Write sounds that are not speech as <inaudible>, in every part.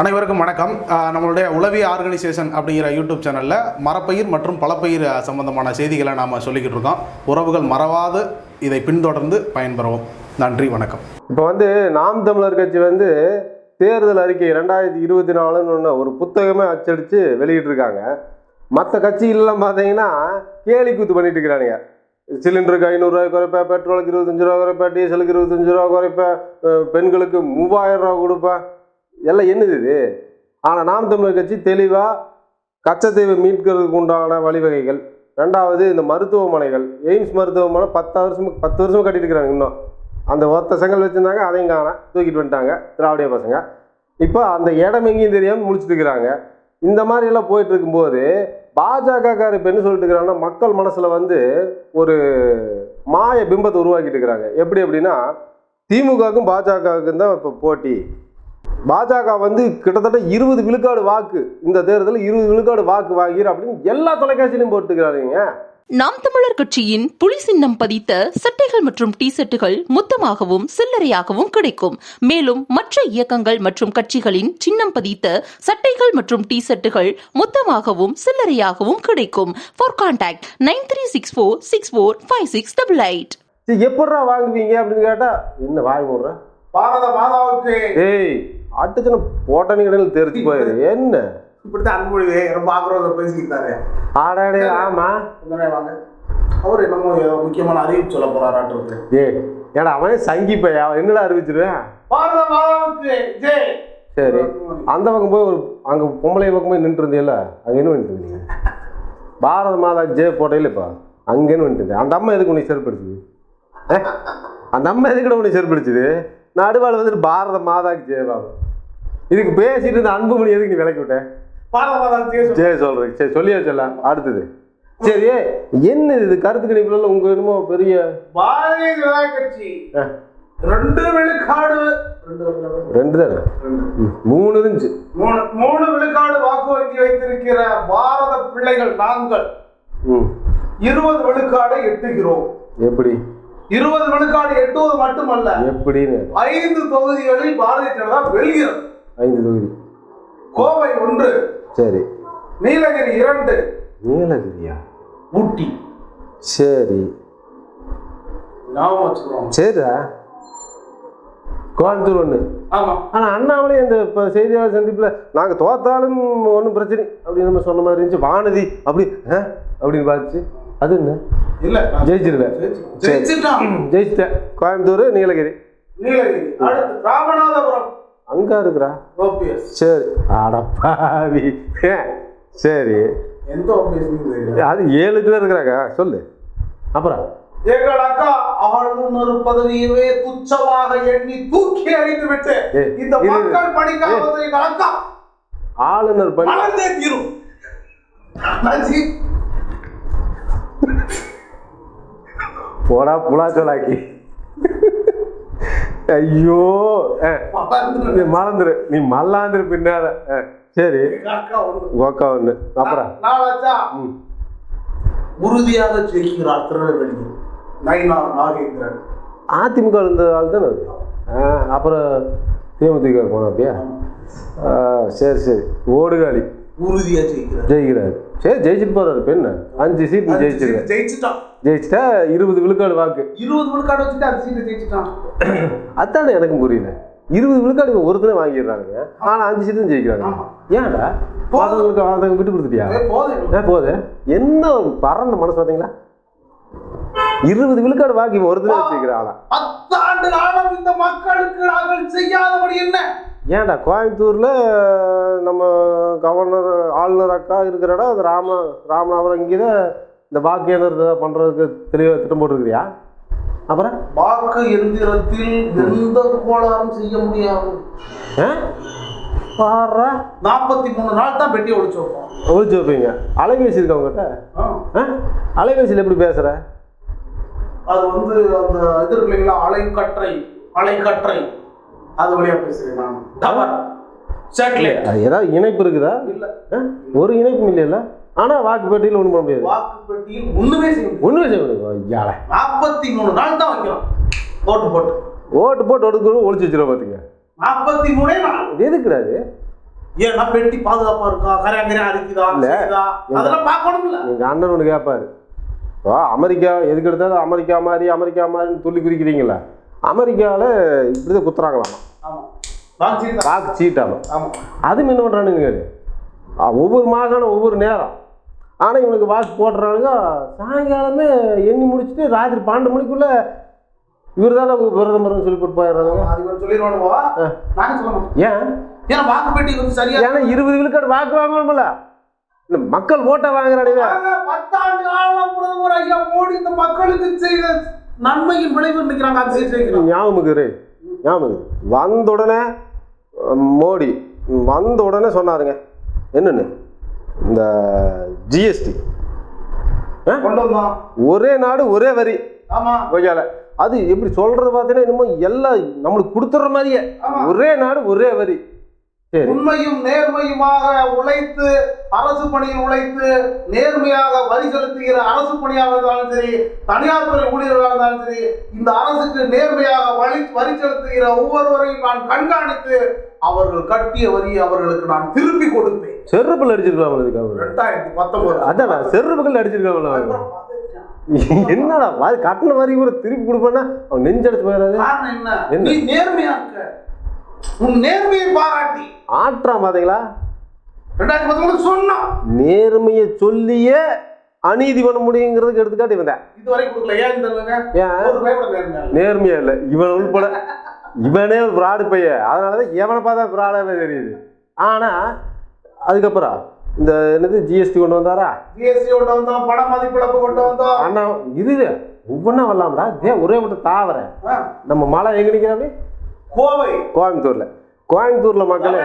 அனைவருக்கும் வணக்கம். நம்மளுடைய உளவிய ஆர்கனைசேஷன் அப்படிங்கிற யூடியூப் சேனலில் மரப்பயிர் மற்றும் பலப்பயிர் சம்பந்தமான செய்திகளை நாம் சொல்லிக்கிட்டு இருக்கோம். உறவுகள் மறவாது இதை பின்தொடர்ந்து பயன்பெறவும். நன்றி வணக்கம். இப்போ வந்து நாம் தமிழர் கட்சி வந்து தேர்தல் அறிக்கை ரெண்டாயிரத்தி இருபத்தி நாலுன்னு ஒன்று ஒரு புத்தகமே அச்சடித்து வெளியிட்டிருக்காங்க. மற்ற கட்சிகள்லாம் பார்த்தீங்கன்னா கேலி கூத்து பண்ணிட்டு இருக்கிறானுங்க. சிலிண்டருக்கு ஐநூறுரூவா குறைப்பேன் பெட்ரோலுக்கு இருபத்தஞ்சு ரூபா குறைப்பேன் டீசலுக்கு இருபத்தஞ்சு ரூபா குறைப்பேன் பெண்களுக்கு மூவாயிரம் ரூபா கொடுப்பேன் எல்லாம் என்னது இது? ஆனால் நாம் தமிழர் கட்சி தெளிவாக கச்சத்தீவை மீட்கிறதுக்கு உண்டான வழிவகைகள். ரெண்டாவது இந்த மருத்துவமனைகள். எய்ம்ஸ் மருத்துவமனை பத்து வருஷம் பத்து வருஷம் கட்டிட்டு இருக்கிறாங்க இன்னும். அந்த ஒத்த செங்கல் வச்சுருந்தாங்க அதையும் காண தூக்கிட்டு வந்துட்டாங்க திராவிடிய பசங்க. இப்போ அந்த இடம் எங்கேயும் தெரியாமல் முடிச்சுட்டு இருக்கிறாங்க. இந்த மாதிரி எல்லாம் போயிட்டு இருக்கும்போது பாஜகக்காரர் இப்போ என்ன சொல்லிட்டு இருக்கிறாங்கன்னா மக்கள் மனசில் வந்து ஒரு மாய பிம்பத்தை உருவாக்கிட்டு இருக்கிறாங்க. எப்படி அப்படின்னா திமுகவுக்கும் பாஜகவுக்கும் தான் இப்போ போட்டி. பாஜக வந்து கிட்டத்தட்ட இருபது விழுக்காடு வாக்கு இந்த தேர்தலில் இருபது விழுக்காடு வாக்கு வாங்கிடு அப்படின்னு எல்லா தொலைக்காட்சியிலையும் போட்டுக்கிறாருங்க. நாம் தமிழர் கட்சியின் புலி சின்னம் பதித்த சட்டைகள் மற்றும் டி ஷர்ட்டுகள் மொத்தமாகவும் சில்லறையாகவும் கிடைக்கும். மேலும் மற்ற இயக்கங்கள் மற்றும் கட்சிகளின் சின்னம் பதித்த சட்டைகள் மற்றும் டி ஷர்ட்டுகள் மொத்தமாகவும் சில்லறையாகவும் கிடைக்கும். For contact nine three six four six four five six double eight சரி எப்பட்றா வாங்குவீங்க அப்படின்னு கேட்டா என்ன வாங்கி பாரத மாதாவுக்கு ஏய் அட்டுச்சுன்னு போட்டனி கடையில் தெரிச்சு போயிரு என்ன? இப்படித்தான் அன்பொழிவே ரொம்ப ஆக்ரோஷம் பேசிக்கிட்டாரு ஆடாடே ஆமா. வாங்க. அவர் என்னமோ முக்கியமான அறிவிப்பு சொல்ல போறாராட்டு ஏய் ஏடா அவனே சங்கி பையா? என்னடா அறிவிச்சிருவேன் பாரத மாதாவுக்கு ஜெய் சரி. அந்த பக்கம் போய் ஒரு அங்கே பொம்பளை பக்கம் போய் நின்று இருந்தீல்ல அங்கே என்ன பண்ணிட்டு இருந்தீங்க? பாரத மாதா ஜே போட்டையில் இப்போ அங்கேன்னு வந்துட்டு. அந்த அம்மா எதுக்கு உன்னை செருப்படுச்சுது அந்த அம்மா எதுக்கு உன்னை செருப்படுச்சுது நடுவாள் வந்துட்டு பாரத மாதாக்கு ஜெயபாபு இதுக்கு பேசிட்டு இருந்த அன்புமணி எதுக்கு நீ விளக்கி விட்ட? பாரத மாதாவுக்கு ஜெய் சொல்றேன். சரி சொல்லியா சொல்ல அடுத்தது. சரி என்ன இது? கருத்து கணிப்புல உங்க என்னமோ பெரிய பாரதிய ஜனதா கட்சி. ரெண்டு விழுக்காடு. ரெண்டு தானே? மூணு இருந்துச்சு. மூணு மூணு விழுக்காடு வாக்கு வங்கி வைத்திருக்கிற பாரத பிள்ளைகள் நாங்கள். இருபது விழுக்காடை எட்டுகிறோம். எப்படி? இருபது விழுக்காடு எட்டுவது மட்டுமல்ல. எப்படின்னு? ஐந்து தொகுதிகளில் பாரதிய ஜனதா வெல்கிறது. ஐந்து தொகுதி. கோவை ஒன்று. சரி. நீலகிரி இரண்டு. நீலகிரியா? ஊட்டி. சரி. சரிடா. கோயம்புத்தூர் ஒன்று ஆமா. ஆனால் அண்ணாமலை இந்த இப்போ செய்தியாளர் சந்திப்பில் நாங்கள் தோத்தாலும் ஒன்றும் பிரச்சனை அப்படின்னு நம்ம சொன்ன மாதிரி இருந்துச்சு. வானதி அப்படி ஆ? அப்படின்னு பார்த்துச்சு. அது என்ன? இல்ல ஜெயிச்சிருவேன் ஜெயிச்சு- சரி. ஜெயிச்சிட்டான். கோயம்புத்தூர் நீலகிரி. நீலகிரி. அடுத்து ராமநாதபுரம். அங்கே இருக்கிறா? சரி. அடப்பாவி சரி. எந்த அது ஏழு பேர் இருக்கிறாங்க. சொல்லு. அப்புறம்? எங்கள் அக்கா ஆளுநர் பதவியவே துச்சமாக எண்ணி தூக்கி எறிந்து விட்டு இந்த. மக்கள் படிக்காத எங்கள் அக்கா ஆளுநர் பணி தீரும். போடா புலாச்சோலாக்கி ஐயோ ஆ, நீ மறந்துரு நீ மல்லாந்துரு பின்னால. சரி. அக்கா ஒண்ணு. அப்புறம். உறுதியாக ஜெயிக்கிறார் திருநெல்வேலி நயினார் நாகேந்திரன். அதிமுக இருந்த ஆள் தானே அது? அப்புறம் தேமுதிக போன அப்படியா சரி சரி. ஓடுகாலி. உறுதியா ஜெயிக்கிறார். ஜெயிக்கிறாரு. சரி ஜெயிச்சுட்டு போறாரு என்ன? அஞ்சு சீட் ஜெயிச்சிருக்க ஜெயிச்சுட்டான். ஜெயிச்சிட்டா இருபது விழுக்காடு வாக்கு. இருபது விழுக்காடு வச்சுட்டு அந்த சீட்டை ஜெயிச்சுட்டான். அதானே எனக்கும் புரியல. இருபது விழுக்காடு இவன் ஒருத்தனே வாங்கிடுறாங்க ஆனா அஞ்சு சீட்டும் ஜெயிக்கிறாங்க. ஏன்டா? பாதங்களுக்கு அதை விட்டு கொடுத்துட்டியா? போதும் போகுது என்ன பறந்த மனசு பார்த்தீங்களா இருபது விழுக்காடு வாங்கி இவன் ஒருத்தனே வச்சுக்கிறான் பத்தாண்டு காலம் இந்த மக்களுக்கு நாங்கள் என்ன ஏன்டா கோயம்புத்தூர்ல நம்ம கவர்னர் ஆளுநர் அக்கா இருக்கிற இடம் அது ராம ராமநாதபுரம் இங்கே தான் இந்த வாக்கு பண்றதுக்கு தெளிவாக திட்டம் போட்டிருக்கிறியா? அப்புறம்? வாக்கு எந்திரத்தில் எந்த கோளாறும் செய்ய முடியாது? பாடுறா. நாற்பத்தி மூணு நாள் தான் பெட்டி ஒழிச்சு வைப்போம். ஒழிச்சு வைப்பீங்க. அலைபேசி இருக்கா உங்ககிட்ட? அலைபேசியில் எப்படி பேசுகிற அது வந்து அந்த இது இருக்கு இல்லைங்களா அலைக்கற்றை அலைக்கற்றை. அது வழியா பேசுறேன் அது ஏதாவது இணைப்பு இருக்குதா? இல்ல. ஆ? ஒரு இணைப்பும் இல்லைல்ல? ஆனால் வாக்குப்பேட்டையில் ஒன்றும் பண்ண முடியாது. வாக்கு பெட்டியில் ஒண்ணுமே செய்ய முடியாது. ஒன்றுமே செய்ய முடியாது. ஐயால நாற்பத்தி மூணு நாள் தான் வைக்கிறோம். ஓட்டு போட்டு. ஓட்டு போட்டு ஒடுக்கணும் ஒழிச்சு வச்சிருவோம் பார்த்துங்க நாற்பத்தி மூணே நாள். இது எதுக்குடாது ஏன்னா பெட்டி பாதுகாப்பா இருக்கா? கரையாங்கரையா அடிக்குதா? இல்ல. அதெல்லாம் பார்க்கணும்ல. எங்கள் அண்ணன் ஒன்று கேட்பாரு அமெரிக்கா எதுக்கு எடுத்தாலும் அமெரிக்கா மாதிரி அமெரிக்கா மாதிரின்னு சொல்லி குறிக்கிறீங்களா அமெரிக்காவில் இப்படி தான். குத்துறாங்களாம் வாக்கு சீட்டாலும் அது என்ன பண்ணுறானுங்க ஒவ்வொரு மாகாணம் ஒவ்வொரு நேரம். ஆனால் இவனுக்கு வாக்கு போடுறானுங்க. சாயங்காலமே எண்ணி முடிச்சுட்டு ராத்திரி பன்னெண்டு மணிக்குள்ளே இவர் தான் பிரதமர்னு சொல்லி போட்டு சொல்லணும் ஏன்? ஏன்னா வாக்கு பெட்டி வந்து சரியா ஏன்னா இருபது விழுக்காடு வாக்கு வாங்கணும்ல. மக்கள் ஓட்டை வாங்குறானுங்க. ஆக, பத்தாண்டு காலம் பிரதமர் ஐயா மோடி இந்த மக்களுக்கு செய்த நன்மையின் விளைவு நிக்கிறாங்க அந்த சீட் வைக்கிறாங்க ஞாபகம் ஞாபகம். வந்த உடனே மோடி வந்த உடனே சொன்னாருங்க. என்னன்னு? இந்த ஜிஎஸ்டி ஒரே நாடு ஒரே வரி. ஆமா. கொய்யால அது எப்படி சொல்றது பார்த்தீங்கன்னா என்னமோ எல்லாம் நம்மளுக்கு கொடுத்துட்ற மாதிரியே. ஒரே நாடு ஒரே வரி. உண்மையும் நேர்மையுமாக உழைத்து அரசு பணியில் உழைத்து நேர்மையாக வரி செலுத்துகிற அரசு பணியாக இருந்தாலும் சரி தனியார் துறை ஊழியர்களாக இருந்தாலும் சரி இந்த அரசுக்கு நேர்மையாக வழி வரி செலுத்துகிற ஒவ்வொருவரையும் நான் கண்காணித்து அவர்கள் கட்டிய வரியை அவர்களுக்கு நான் திருப்பி கொடுப்பேன். செருப்புகள் அடிச்சிருக்கலாம் ரெண்டாயிரத்தி பத்தொன்பது அதான் செருப்புகள் அடிச்சிருக்கலாம் என்னடா வரி கட்டின வரி கூட திருப்பி கொடுப்பேன்னா அவன் நெஞ்சடிச்சு போயிடாது என்ன? நேர்மையா இருக்க. உன் நேர்மையை பாராட்டி. ஆற்றான் பாத்தீங்களா ரெண்டாயிரத்தி பத்தொன்பது சொன்னான். நேர்மையை சொல்லியே அநீதி பண்ண முடியுங்கிறதுக்கு எடுத்துக்காட்டு இவன் தான். இதுவரை கொடுக்கல. ஏன் தெரியலங்க ஏன்? ஒரு ரூபாய் கூட நேர்மையா இல்லை. இவன் உள்பட இவனே ஒரு ஃப்ராடு பையன். அதனாலதான் எவனை பார்த்தா ஃப்ராடாவே தெரியுது. ஆனா அதுக்கப்புறம் இந்த என்னது ஜிஎஸ்டி கொண்டு வந்தாரா? ஜிஎஸ்டி கொண்டு வந்தோம் பண மதிப்பிழப்பு கொண்டு வந்தோம் அண்ணா இது ஒவ்வொன்றா வரலாம்டா. இதே ஒரே மட்டும் தாவர நம்ம மலை எங்க நிற்கிறாங்க கோவை. கோயம்புத்தூர்ல. கோயம்புத்தூர்ல மக்களே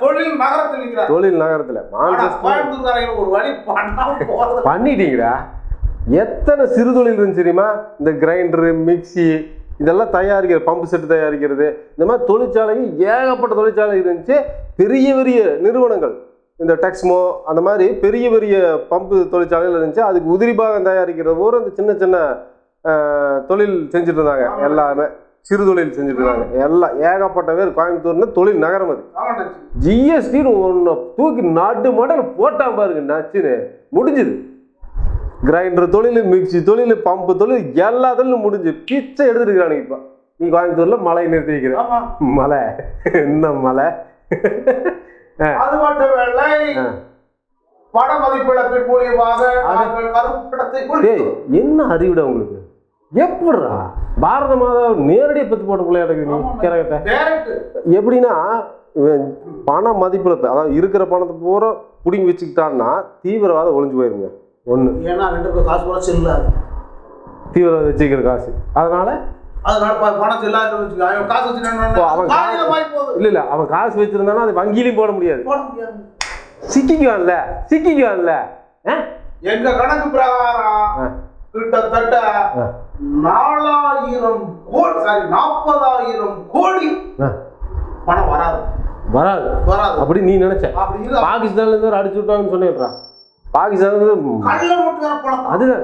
தொழில் நகரத்தில் தொழில் நகரத்துல. பண்ணிட்டீங்கடா. எத்தனை சிறு தொழில் இருந்துச்சு தெரியுமா? இந்த கிரைண்டரு மிக்ஸி இதெல்லாம் தயாரிக்கிறது பம்பு செட்டு தயாரிக்கிறது. இந்த மாதிரி தொழிற்சாலை ஏகப்பட்ட தொழிற்சாலை இருந்துச்சு. பெரிய பெரிய நிறுவனங்கள். இந்த டெக்ஸ்மோ அந்த மாதிரி பெரிய பெரிய பம்பு தொழிற்சாலைகள் இருந்துச்சு. அதுக்கு உதிரி பாகம் தயாரிக்கிறது பூரா இந்த சின்ன சின்ன தொழில் செஞ்சுட்டு இருந்தாங்க எல்லாமே. சிறு தொழில் செஞ்சுட்டு இருந்தாங்க எல்லாம் ஏகப்பட்ட பேர் கோயம்புத்தூர்னு தொழில் நகரம் அது. ஜிஎஸ்டின்னு ஒன்று தூக்கி நாட்டு மாடல் போட்டான் பாருங்க நச்சுன்னு. முடிஞ்சுது. கிரைண்டர் தொழில் மிக்ஸி தொழில் பம்பு தொழில் எல்லா தொழிலும் முடிஞ்சு. பிச்சை எடுத்துருக்கானுங்க இப்போ. நீ கோயம்புத்தூர்ல மலை நிறுத்தி வைக்கிற. ஆமா. மலை. என்ன மலை? அது மட்டும் இல்லை. பண மதிப்பிழப்பின் மூலியமாக. என்ன அறிவிட உங்களுக்கு? எப்படிடா பாரத மாதா நேரடியாக பத்து போட்ட பிள்ளையாடுக்கு நீ. கிரகத்தை. எப்படின்னா பண மதிப்பிழப்பு அதாவது இருக்கிற பணத்தை பூரா பிடிங்கி வச்சுக்கிட்டான்னா தீவிரவாதம் ஒளிஞ்சு போயிருங்க. ஒன்று ஏன்னா ரெண்டு பேரும் காசு கூட செல்லாது. தீவிரவாதம் வச்சுக்கிற காசு. அதனால இல்ல இல்ல அவன் காசு வச்சிருந்தானா அது வங்கியிலையும் போட முடியாது. சிக்கிக்குவான்ல சிக்கிக்குவான்ல? எங்க கணக்கு பிரகாரம். கிட்டத்தட்ட. நாலாயிரம் கோடி சாரி நாற்பதாயிரம் கோடி. பணம் வராது. வராது. வராது. அப்படி நீ நினைச்ச. பாகிஸ்தான்ல இருந்து ஒரு அடிச்சு விட்டாங்கன்னு சொன்னிடுறான் பாகிஸ்தான்ல இருந்து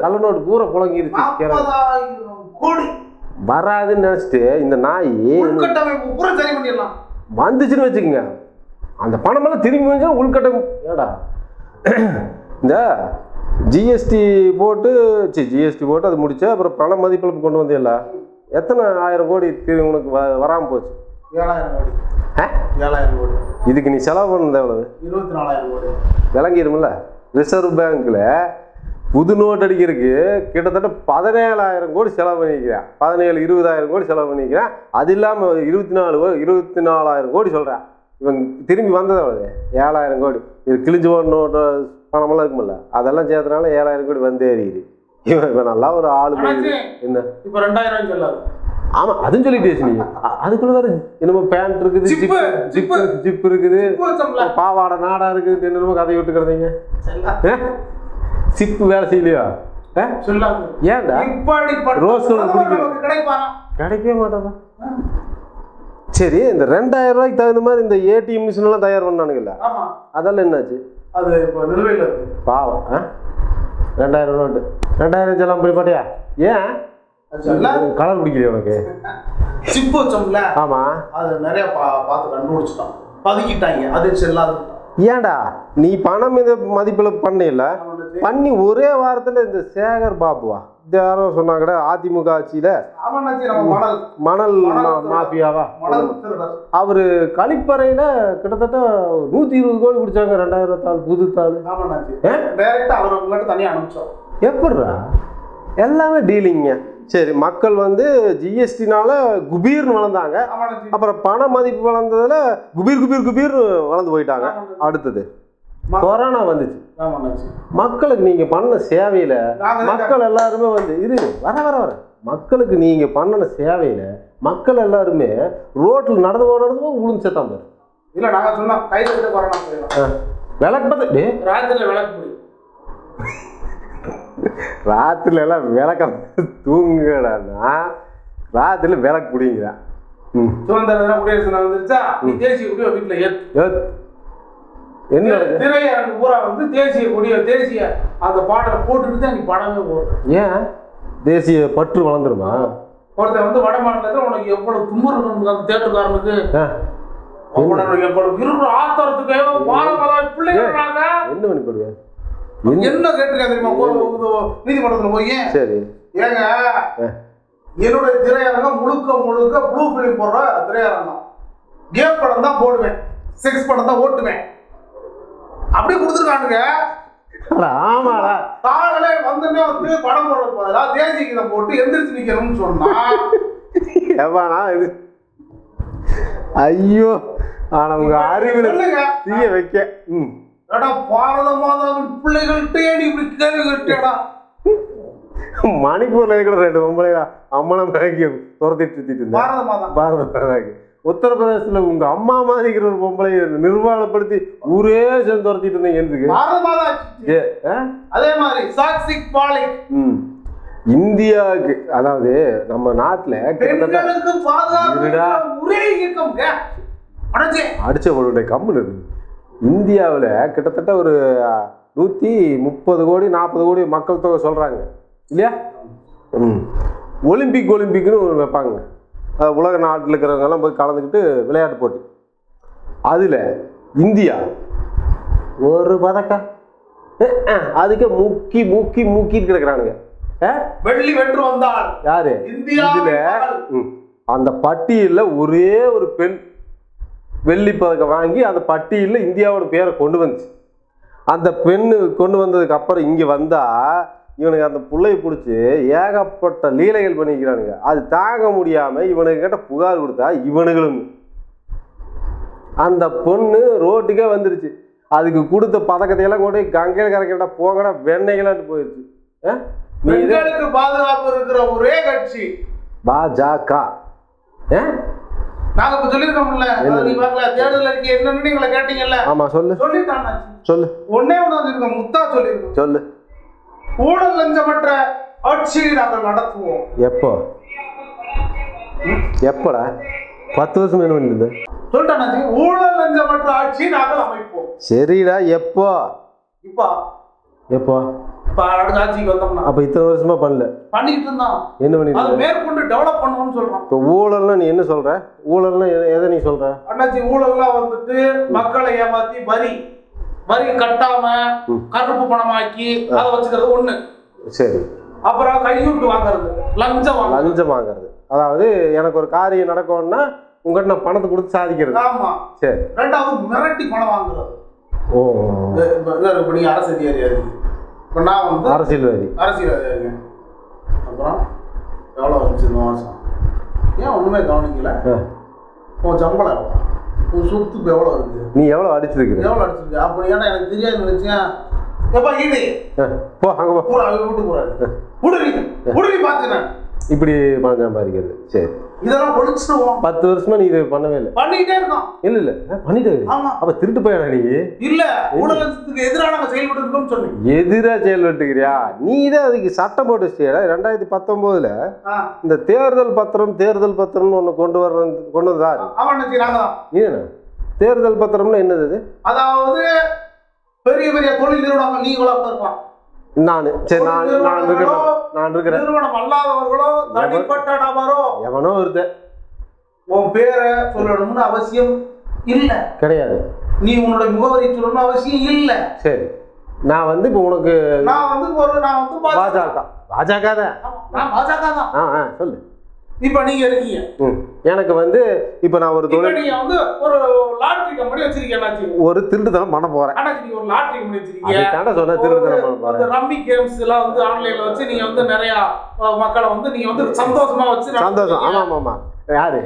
கள்ள நோட்டு பூரா புழங்கிருச்சு வராதுன்னு நினைச்சிட்டு இந்த நாய் வந்துச்சுன்னு வச்சுக்கோங்க. அந்த பணமெல்லாம் திரும்பி வந்து உள்கட்டம் ஏடா இந்த ஜிஎஸ்டி போட்டு சி ஜிஎஸ்டி போட்டு அது முடிச்சு அப்புறம் பண மதிப்பிழப்பு கொண்டு வந்தியல்ல எத்தனை ஆயிரம் கோடி திரும்பி உனக்கு வ வராமல் போச்சு? ஏழாயிரம் கோடி? ஏழாயிரம் கோடி. இதுக்கு நீ செலவு பண்ணது எவ்வளவு? இருபத்தி நாலாயிரம் கோடி. விளங்கிருமில்ல ரிசர்வ் பேங்க்கில் புது நோட் அடிக்கிறதுக்கு கிட்டத்தட்ட பதினேழாயிரம் கோடி செலவு பண்ணிக்கிறேன் பதினேழு இருபதாயிரம் கோடி செலவு பண்ணிக்கிறேன் அது இல்லாமல் இருபத்தி நாலு இருபத்தி நாலாயிரம் கோடி சொல்கிறேன் இவன் திரும்பி வந்தது அவ்வளவு ஏழாயிரம் கோடி. இது கிழிஞ்சு போன நோட்டு பணமெல்லாம் இருக்குமில்ல அதெல்லாம் சேர்த்தனால ஏழாயிரம் கோடி வந்தே ஏறிடுது. இவன் இவன் நல்லா ஒரு ஆளு என்ன? இப்ப ரெண்டாயிரம் சொல்லாது. ஆமா அதுவும் சொல்லிட்டே நீ. அ- அதுக்குள்ள வேற என்னமோ பேண்ட் இருக்குது ஜிப்பு ஜிப்பு. ஜிப் இருக்குது. இப்போ. பாவாடை நாடா இருக்குது என்னமோ கதை விட்டு கிடந்தீங்க. சிப்பு வேலை செய்யலையா? ஏன்டா? ரோஸ் கலர் பிடிக்கும். கிடைக்கவே மாட்டேன் சரி இந்த ரெண்டாயிரம் ரூபாய்க்கு தகுந்த மாதிரி இந்த ஏடிஎம் மிஷின் எல்லாம் தயார் பண்ணானுங்கல்ல? அதெல்லாம் என்னாச்சு? அது இப்போ நிலுவையில் இருக்கு. பாவம் ஆ? ரெண்டாயிரம் நோட்டு. ரெண்டாயிரம் செல்லாம் போய் பாட்டியா? ஏன்? கலர் பிடிக்கலையா உனக்கு. சிப்பு வச்சோம்ல ஆமா. அது நிறைய பா பார்த்து கண்டுபிடிச்சிட்டோம். பதுக்கிட்டாங்க அது செல்லாது ஏன்டா? நீ பணம் இந்த மதிப்பில் பண்ணல பண்ணி ஒரே வாரத்தில் இந்த சேகர் பாபுவா. இந்த யாரோ சொன்னாங்கடா அதிமுக ஆட்சியில். மணல். மாஃபியாவா. அவர் கழிப்பறையில் கிட்டத்தட்ட நூற்றி இருபது கோடி பிடிச்சாங்க ரெண்டாயிரம் தாள் புது தாள் எப்படிடா எல்லாமே டீலிங்க சரி மக்கள் வந்து ஜிஎஸ்டினால குபீர்னு வளர்ந்தாங்க. அப்புறம் பண மதிப்பு வளர்ந்ததுல குபீர் குபீர் குபீர் வளர்ந்து போயிட்டாங்க. அடுத்தது. கொரோனா வந்துச்சு. மக்களுக்கு நீங்க பண்ண சேவையில மக்கள் எல்லாருமே வந்து இது வர வர வர. மக்களுக்கு நீங்க பண்ணின சேவையில மக்கள் எல்லாருமே ரோட்ல நடந்து போக நடந்து போக உளுந்து செத்தாம பாரு. இல்ல நாங்க சொன்னோம் கையில கிட்ட கொரோனா. விளக்கு பார்த்து ராத்திரில விளக்கு <laughs> ராத்திரில எல்லாம் விளக்க தூங்குடான்னா ராத்திரில விளக்கு பிடிங்கிறான் ம். சுதந்திர தின குடியரசு வந்துருச்சா? தேசிய கொடியை வீட்டுல ஏத்து. ஏத். என்ன திரையரங்கு பூரா வந்து தேசிய கொடிய தேசிய அந்த பாட்டை போட்டுட்டு தான் நீ படமே போடுற. ஏன்? தேசிய பற்று வளர்ந்துருமா? ஒருத்தன் வந்து வட மாநிலத்துல உனக்கு எவ்வளவு தும்முறு இருக்கணும் அந்த தேட்டருக்காரனுக்கு? எவ்வளவு இருக்கிற ஆத்தரத்துக்கு பாரபதாய் பிள்ளைங்க. என்ன பண்ணி போடுவேன் என்ன கேட்டிருக்கா தெரியுமா? நீதிமன்றத்துல போய் சரி. ஏங்க என்னுடைய திரையரங்கம் முழுக்க முழுக்க ப்ளூ பிலிம் போடுற திரையரங்கம். கேம் படம் தான் போடுவேன். செக்ஸ் படம் தான் ஓட்டுவேன். அப்படி கொடுத்துருக்கானுங்க. ஆமாடா. காலையில வந்தோடனே வந்து படம் போடுறது பதிலா தேசிய கீதம் போட்டு எந்திரிச்சு நிக்கணும்னு சொன்னா. எவானா இது? ஐயோ. ஆனா உங்க அறிவில் தீய வைக்க. ம். ஏடா பாரத மாதாவின் பிள்ளைகள்கிட்டே நீ இப்படி கேள்வி கேட்டேடா. மணிப்பூர்ல இருக்கிற ரெண்டு பொம்பளையா அம்மனம் பேக்கி துரத்திட்டு பாரத மாதா. பாரத பேக்கி உத்தரப்பிரதேசத்துல உங்க அம்மா மாதிரி இருக்கிற ஒரு பொம்பளைய நிர்வாணப்படுத்தி ஊரே சேர்ந்து துரத்திட்டு இருந்தீங்க ஆ? அதே மாதிரி சாக்சிக் இந்தியாவுக்கு அதாவது நம்ம நாட்டுல அடைச்சே அடிச்சவளுடைய கம்முன்னு இருக்கு இந்தியாவில் கிட்டத்தட்ட ஒரு நூற்றி முப்பது கோடி நாற்பது கோடி மக்கள் தொகை சொல்கிறாங்க இல்லையா? ம். ஒலிம்பிக் ஒலிம்பிக்னு வைப்பாங்க. உலக நாட்டில் இருக்கிறவங்கெல்லாம் போய் கலந்துக்கிட்டு விளையாட்டு போட்டி. அதில் இந்தியா ஒரு பதக்கம் அதுக்கே முக்கி முக்கி முக்கிட்டு கிடக்குறானுங்க. வெள்ளி வென்று வந்தால் யாரு? இதுல அந்த பட்டியல்ல ஒரே ஒரு பெண் வெள்ளி பதக்கம் வாங்கி அந்த பட்டியலில் இந்தியாவோட பேரை கொண்டு வந்துச்சு. அந்த பெண்ணு கொண்டு வந்ததுக்கு அப்புறம் இங்க வந்தா இவனுக்கு அந்த புள்ளைய பிடிச்சி ஏகப்பட்ட லீலைகள் பண்ணிக்கிறானுங்க. அது தாங்க முடியாம இவனுக்கு கிட்ட புகார் கொடுத்தா இவனுங்களும் அந்த பொண்ணு ரோட்டுக்கே வந்துருச்சு. அதுக்கு கொடுத்த பதக்கத்தையெல்லாம் கொண்டு கங்கையில் கரைக்கடா போங்கடா? நீ இதை- பெண்களுக்கு பாதுகாப்பு இருக்கிற ஒரே கட்சி. பாஜக? நாங்க இப்ப சொல்லிருக்கோம்ல என்ன? நீ பார்க்கல தேர்தல் அறிக்கை என்னன்னு நீங்கள கேட்டீங்கல்ல. ஆமா சொல்லு. சொல்லு. ஒன்னே சொல்லிருக்கோம் முத்தா சொல்லிருக்கோம் சொல்லு. ஊழல் லஞ்சமற்ற ஆட்சியை நாங்கள் நடத்துவோம். எப்போ? எப்படா? பத்து வருஷம் என்ன பண்ணிருந்த சொல்லிட்டானாச்சு ஊழல் லஞ்சமற்ற ஆட்சியை நாங்கள் அமைப்போம். சரிடா எப்போ? இப்ப. எப்போ? இப்ப அடுத்த ஆட்சிக்கு வந்தோம்னா. அப்ப இத்தனை வருஷமா பண்ணல. பண்ணிட்டு இருந்தான் என்ன அதை பண்ணிருந்த மேற்கொண்டு டெவலப் பண்ணுவோம்னு சொல்றோம். இப்போ ஊழல்னா நீ என்ன சொல்ற? ஊழல்னா எதை நீ சொல்ற? அண்ணாச்சி ஊழல்லாம் வந்துட்டு மக்களை ஏமாத்தி வரி. வரி கட்டாம. கருப்பு பணமாக்கி அதை வச்சுக்கிறது ஒண்ணு. சரி. அப்புறம் கையூட்டு வாங்குறது. லஞ்சம் லஞ்சம் வாங்குறது. அதாவது எனக்கு ஒரு காரியம் நடக்கும்னா உங்ககிட்ட நான் பணத்தை கொடுத்து சாதிக்கிறது. ஆமா. சரி. ரெண்டாவது மிரட்டி பணம் வாங்குறது. ஓ. இப்ப நீங்க அரசு அதிகாரியா இருக்கு இப்ப நான் வந்து அரசியல்வாதி. அரசியல் அதிகாரிங்க அப்புறம் எவ்வளோ வந்துச்சு இந்த மாதம் ஏன் ஒன்றுமே கவனிக்கல. உன் சம்பளம் எவ்வளோ உன் சொத்து இப்போ எவ்வளோ இருக்கு? நீ எவ்வளவு அடிச்சிருக்கிற? எவ்வளோ அடிச்சிருக்கு? அப்படி ஏன்னா எனக்கு தெரியாது நினைச்சேன். எப்பா ஈடு? போ அங்க போ. அவங்க வீட்டு போறாரு. உடனே உடனே பார்த்துக்கிறேன் இப்படி பணம் சம்பாதிக்கிறது. சரி. இதெல்லாம் ஒழிச்சிடுவோம். பத்து வருஷமா நீ இது பண்ணவே இல்லை. பண்ணிக்கிட்டே இருக்கோம். இல்ல இல்ல. பண்ணிட்டு ஆமா. அப்ப திருட்டு போயாடா நீ. இல்ல ஊழல் லஞ்சத்துக்கு எதிராக நாங்க செயல்பட்டு இருக்கோம்னு சொன்னீங்க. எதிரா செயல்பட்டுக்கிறியா? நீ தான் அதுக்கு சட்டம் போட்டு வச்சியா ரெண்டாயிரத்தி பத்தொன்பதுல இந்த தேர்தல் பத்திரம் தேர்தல் பத்திரம்னு ஒண்ணு கொண்டு வர கொண்டு வந்தாரு தான். நீ என்ன தேர்தல் பத்திரம்னா என்னது அதாவது பெரிய பெரிய தொழில் நிறுவனங்கள் நீங்களும் நான். சரி நான் நான் நான் இருக்கிறேன். நிறுவனம் அல்லாதவர்களோ தனிப்பட்ட நபரோ. எவனோ ஒருத்தன். உன் பேரை சொல்லணும்னு அவசியம் இல்ல. கிடையாது. நீ உன்னோட முகவரி சொல்லணும்னு அவசியம் இல்ல. சரி. நான் வந்து இப்போ உனக்கு நான் வந்து ஒரு நான் வந்து பாஜக. பாஜக. தான். நான் பாஜக தான். ஆ ஆ சொல்லு. இப்ப நீங்க இருக்கீங்க. எனக்கு வந்து இப்போ நான் ஒரு தொழில் நீங்க வந்து ஒரு லாட்டரி கம்பெனி வச்சிருக்கீங்க ஒரு திருட்டுத்தனம் பண்ண போறேன். நீங்க ஒரு லாட்டரி கம்பெனி வச்சிருக்கீங்க. அதுக்கான சொன்ன திருட்டுத்தனம் பண்ண போறேன். ரம்மி கேம்ஸ் எல்லாம் வந்து ஆன்லைன்ல வச்சு நீங்க வந்து நிறைய மக்களை வந்து நீங்க வந்து சந்தோஷமா வச்சு சந்தோஷம். ஆமா. ஆமா ஆமா. யாரு?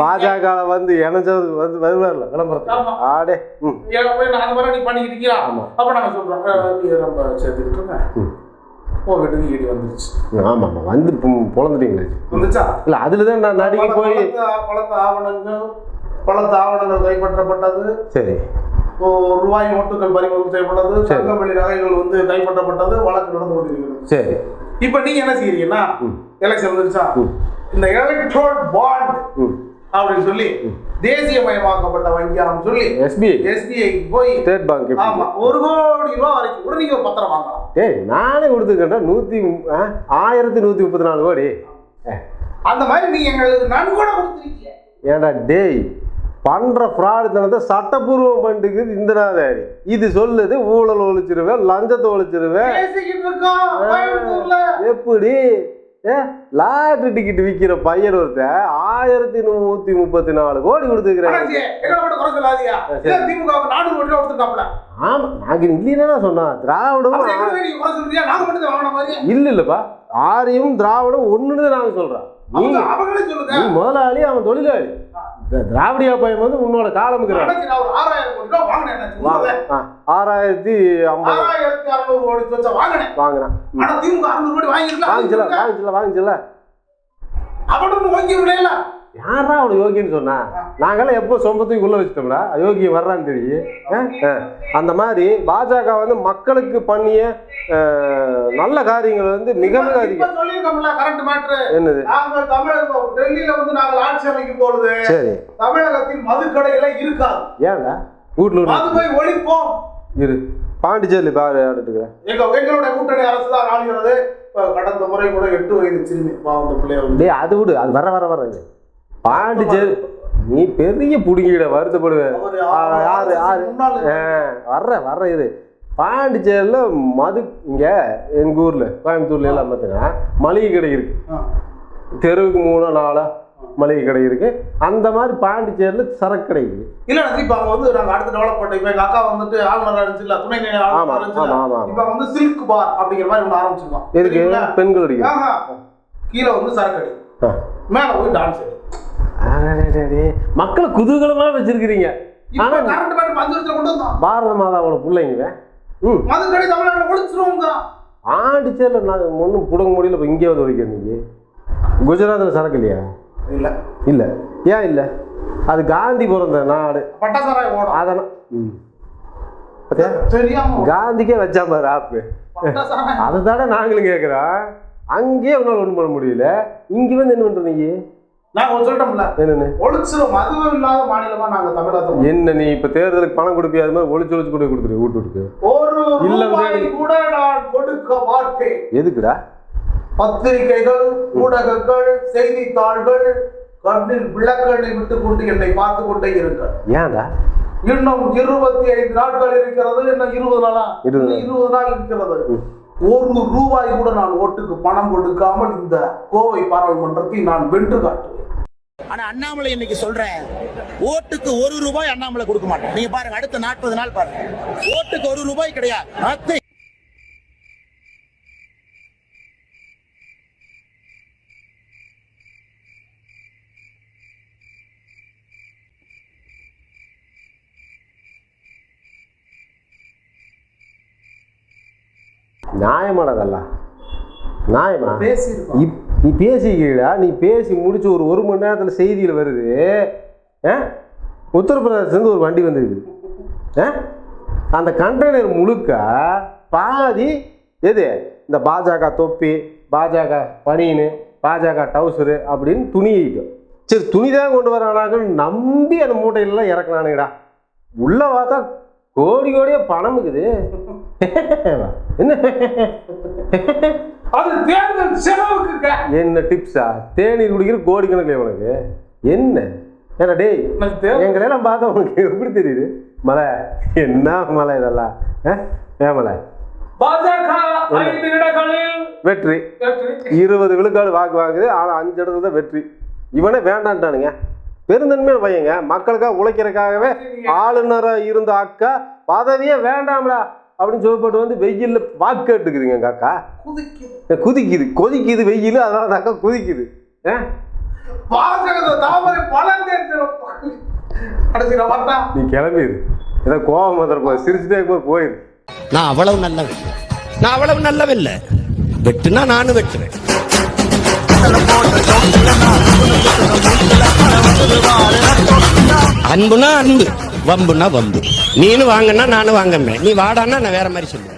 பாஜக வந்து இணைஞ்சவர் வந்து வருவார்ல ஆமா. விளம்பரத்துக்கு ஆடே அந்த மாதிரி நீ பண்ணிக்கிட்டீங்களா. அப்ப நாங்க சொல்றோம். அஹ், நீ ரொம்ப சேர்த்துக்கிட்டு. உன் வீட்டுக்கு ஈடி வந்துருச்சு. ஆமா ஆமா வந்து பொ- பொழந்துட்டீங்களே. வந்துச்சா? இல்ல அதுல தான் நான் நடுங்கி போய் பலத்த ஆவணங்கள் பலத்த ஆவணங்கள் கைப்பற்றப்பட்டது. சரி. ரூபாய் நோட்டுகள் பறிமுதல் செய்யப்பட்டது. வெள்ளி நகைகள் வந்து கைப்பற்றப்பட்டது. வழக்கு நடந்து கொண்டிருக்கிறது. சரி. இப்ப நீங்க என்ன செய்யறீங்கன்னா ம். எலெக்ஷன் வந்துருச்சா. இந்த எலக்ட்ரோல் பாண்ட் அப்படின்னு சொல்லி தேசியமயமாக்கப்பட்ட வங்கியாரம் சொல்லி எஸ்பிஐ. எஸ்பிஐ போய் ஸ்டேட் பேங்க் ஆமா ஒரு கோடி ரூபாய் வரைக்கும் கூட நீங்க ஒரு பத்திரம் வாங்கலாம். ஏய் நானே கொடுத்துருக்கேன்டா. நூற்றி ஆயிரத்தி நூற்றி முப்பத்தி நாலு கோடி. அந்த மாதிரி நீங்க எங்களுக்கு நன்கொடை கொடுத்துருக்கீங்க ஏன்டா டேய் பண்ற ஃப்ராடு தனத்தை சட்டப்பூர்வம் பண்ணிட்டு இந்த நாதாரி இது சொல்லுது ஊழல் ஒழிச்சிருவேன் லஞ்சத்தை ஒழிச்சிருவேன். எப்படி? லாட்ரி டிக்கெட் விற்கிற பையன் ஒருத்தன் ஆயிரத்தி நூற்றி முப்பத்தி நாலு கோடி கொடுத்துருக்கிறேன். ஆமா இல்லைன்னா நீங்க தான் வாங்கின மாதிரி இல்ல இல்லப்பா. ஆரியும் திராவிடம் ஒண்ணுன்னு நாங்க சொல்றோம். முதலாளி அவன் தொழிலாளி. திராவிடியா பையன் வந்து உன்னோட உண்மைதான். ஆறாயிரத்தி ஐம்பது. வாங்கினேன். வாங்கினான். வாங்கிச்சல வாங்கிச்சல வாங்கிச்சல. அவனும் வாங்கி விடையில யாரா அவனை யோகின்னு சொன்னா? நாங்கெல்லாம் எப்போ சொம்பத்துக்கு உள்ள வச்சிட்டோம்டா யோகி வர்றான்னு தெரியும். அந்த மாதிரி பாஜக வந்து மக்களுக்கு பண்ணிய நல்ல காரியங்கள் வந்து மிக மிக அதிகம். என்னது? சரி. தமிழகத்தில் மதுக்கடைகளே இருக்காது. ஏன்டா? மதுவை ஒழிப்போம். இரு. பாண்டிச்சேரி பாரு எங்களுடைய கூட்டணி அரசு தான் ஆளுகிறது. கடந்த முறை கூட எட்டு வயது சிறுமி அது விடு. அது வர வர வர. பாண்டிச்சேரி நீ பெரிய புடுங்கிட வருத்தப்படுவேன். யாரு யாரு? வர்ற வர்ற இது. பாண்டிச்சேரியில் மது இங்கே எங்கள் ஊரில் கோயம்புத்தூர்ல எல்லாம் பார்த்தீங்கன்னா மளிகை கடை இருக்கு. தெருவுக்கு மூணோ நாலோ மளிகை கடை இருக்கு. அந்த மாதிரி பாண்டிச்சேரியில் சரக்கு கடை இருக்கு இல்ல இப்ப அங்க வந்து நாங்க அடுத்து டெவலப் பண்ணோம் இப்ப எங்க அக்கா வந்துட்டு ஆளுநர் இருந்துச்சுல துணை நிலை ஆமா, ஆளுநர் இருந்துச்சுல ஆமா. இப்ப வந்து சில்க் பார் அப்படிங்கிற மாதிரி ஒண்ணு ஆரம்பிச்சிருக்கோம் எதுக்கு? தெரியுங்களா? பெண்கள் அடிக்கும் ஆஹா. கீழே வந்து சரக்கு அடி மேல போய் டான்ஸ் மக்களை குதூகலமாக வச்சிருக்கிறீங்க. பாரத மாதாவோட பிள்ளைங்க ம். ஆண்டிச்சேரியில் நாங்கள் ஒன்றும் புடங்க முடியல இப்போ இங்கே வந்து ஒழிக்க நீங்கள் குஜராத்தில் சரக்கு இல்லையா? இல்ல. இல்லை. ஏன் இல்லை? அது காந்தி பிறந்த நாடு. அதெல்லாம் ம். காந்திக்கே வச்சா பாரு ஆப்பு. அதை தானே நாங்களும் கேட்குறோம் அங்கேயே உன்னால் ஒன்றும் பண்ண முடியல. இங்கே வந்து என்ன பண்ணுற நீ? நாங்க சொல்லிட்டோம்ல ஒழிச்சிரும் மதுவும் இல்லாத மாநிலமா நாங்க தமிழகத்தை என்ன நீ இப்போ தேர்தலுக்கு பணம் கொடுப்பியா? அது மாதிரி ஒளிச்சு கொண்டு போய் கொடுத்துரு வீட்டு ஒரு இல்ல, ரூபாய். கூட நான் கொடுக்க மாட்டேன். எதுக்குடா? பத்திரிகைகள் ஊடகங்கள் செய்தித்தாள்கள் கண்ணில் விளக்கண்ணை விட்டுக் கொண்டு என்னை பார்த்து கொண்டே இருங்கள். ஏன்டா? இன்னும் இருபத்தி ஐந்து நாட்கள் இருக்கிறது இன்னும் இருபது நாளா? இருபது நாள். இருக்கிறது. ஒரு ரூபாய் கூட நான் ஓட்டுக்கு பணம் கொடுக்காமல் இந்த கோவை பாராளுமன்றத்தை நான் வென்று காட்டுவேன். ஆனா அண்ணாமலை இன்னைக்கு சொல்றேன் ஓட்டுக்கு ஒரு ரூபாய் அண்ணாமலை கொடுக்க மாட்டேன். நீங்க பாருங்க அடுத்த நாற்பது நாள் பாருங்க. ஓட்டுக்கு ஒரு ரூபாய் கிடையாது. நியாயமானதல்ல. பேசியிருக்கோம். இப்- நீ பேசிக்கிறா நீ பேசி முடிச்சு ஒரு ஒரு மணி நேரத்தில் செய்தியில் வருது. ஆ? உத்தரப்பிரதேசத்துலேருந்து ஒரு வண்டி வந்துருக்குது. ஆ? அந்த கண்டெய்னர் முழுக்க பாதி எது? இந்த பாஜக தொப்பி பாஜக பனியனு பாஜக டவுசரு அப்படின்னு துணி ஐட்டம் சரி துணி தான் கொண்டு வரானாங்கன்னு நம்பி அந்த மூட்டையிலலாம் இறக்குனானுங்கடா. உள்ள பார்த்தா கோடி கோடியே பணம் இருக்குது. என்ன? அது தேர்தல் செலவுக்கு என்ன டிப்ஸா தேநீர் குடிக்கிற கோடிக்கணக்கில் உனக்கு என்ன? ஏன்னா டேய் நான் தேவை- எங்களெல்லாம் பார்த்தா உனக்கு எப்படி தெரியுது? மலை என்ன மலை இதெல்லாம்? ஏன் மலை? வெற்றி. இருபது விழுக்காடு வாக்கு வாங்குது ஆனால் அஞ்சு இடத்துல தான் வெற்றி. இவனே வேண்டான்ட்டானுங்க. பெருந்தன்மையான பையங்க. மக்களுக்காக உழைக்கிறதுக்காகவே ஆளுநராக இருந்த அக்கா பதவியே வேண்டாம்டா. அப்படின்னு சொல்லப்பட்டு வந்து வெயில்ல வாக்கு கேட்டுக்குதுங்க அக்கா. குதிக்குது. குதிக்குது கொதிக்குது வெயில் அதனால அந்த அக்கா குதிக்குது. தாமரை நீ கிளம்பிடு ஏதோ கோபம் வந்துருப்போம் சிரிச்சுட்டே இருக்கும்போது போயிரு. நான் அவ்வளவு நல்லவன். நான் அவ்வளவு நல்லவன் இல்ல வெட்டுனா நானும் வெட்டுவேன். அன்புனா அன்பு. வம்புனா வம்பு. நீனு வாங்கன்னா நானும் வாங்கமே நீ வாடான்னா நான் வேற மாதிரி சொல்லுவேன்.